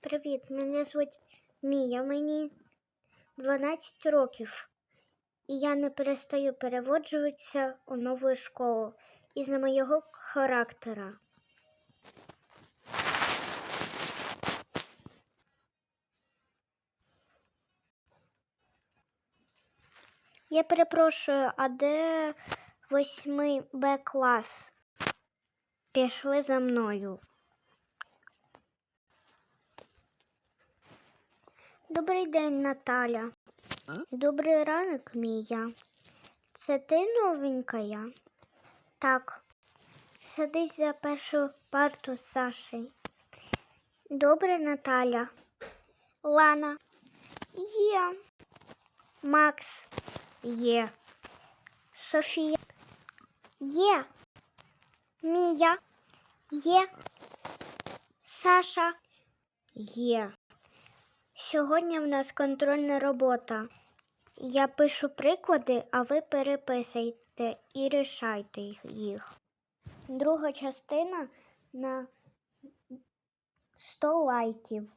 Привіт, мене звуть Мія, мені 12 років, і я не перестаю переводжуватися у нову школу із-за моєго характера. Я перепрошую, а де 8 Б клас? Пішли за мною. Добрий день, Наталя. Добрий ранок, Мія. Це ти новенькая? Так. Садись за першу парту з Сашею. Добре, Наталя. Лана. Є. Макс. Є. Софія. Є. Мія. Є. Саша. Є. Сьогодні в нас контрольна робота. Я пишу приклади, а ви переписуйте і рішайте їх. Друга частина на 100 лайків.